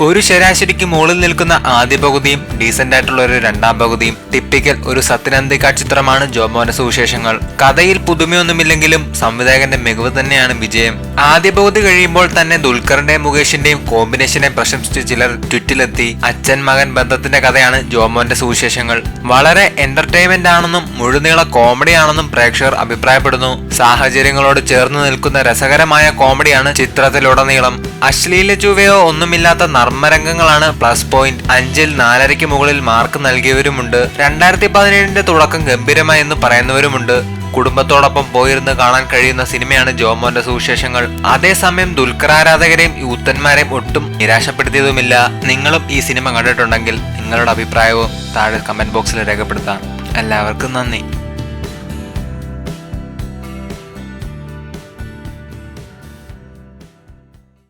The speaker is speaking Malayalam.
ഒരു ശരാശരിക്ക് മുകളിൽ നിൽക്കുന്ന ആദ്യ പകുതിയും ഡീസെന്റ് ആയിട്ടുള്ള ഒരു രണ്ടാം പകുതിയും ടിപ്പിക്കൽ ഒരു സത്യനന്ദിക ചിത്രമാണ് ജോമോന്റെ സുവിശേഷങ്ങൾ. കഥയിൽ പുതുമയൊന്നുമില്ലെങ്കിലും സംവിധായകന്റെ മികവ് തന്നെയാണ് വിജയം. ആദ്യ പകുതി കഴിയുമ്പോൾ തന്നെ ദുൽഖറിന്റെയും മുകേഷിന്റെയും കോമ്പിനേഷനെ പ്രശംസിച്ച് ചിലർ ട്വിറ്റിലെത്തി. അച്ഛൻ മകൻ ബന്ധത്തിന്റെ കഥയാണ് ജോമോന്റെ സുവിശേഷങ്ങൾ. വളരെ എന്റർടൈൻമെന്റ് ആണെന്നും മുഴുനീള കോമഡി ആണെന്നും പ്രേക്ഷകർ അഭിപ്രായപ്പെടുന്നു. സാഹചര്യങ്ങളോട് ചേർന്ന് നിൽക്കുന്ന രസകരമായ കോമഡിയാണ് ചിത്രത്തിലുടനീളം. അശ്ലീല ചുവയോ ഒന്നുമില്ലാത്ത നർമ്മരംഗങ്ങളാണ് പ്ലസ് പോയിന്റ് അഞ്ചിൽ നാലരയ്ക്ക് മുകളിൽ മാർക്ക് നൽകിയവരുമുണ്ട്. രണ്ടായിരത്തി പതിനേഴിന്റെ തുടക്കം ഗംഭീരമായെന്ന് പറയുന്നവരുമുണ്ട്. കുടുംബത്തോടൊപ്പം പോയിരുന്ന് കാണാൻ കഴിയുന്ന സിനിമയാണ് ജോമോന്റെ സുവിശേഷങ്ങൾ. അതേസമയം ദുൽഖർ ആരാധകരെയും യൂത്തന്മാരെയും ഒട്ടും നിരാശപ്പെടുത്തിയതുമില്ല. നിങ്ങളും ഈ സിനിമ കണ്ടിട്ടുണ്ടെങ്കിൽ നിങ്ങളുടെ അഭിപ്രായവും താഴെ കമന്റ് ബോക്സിൽ രേഖപ്പെടുത്താം. എല്ലാവർക്കും നന്ദി.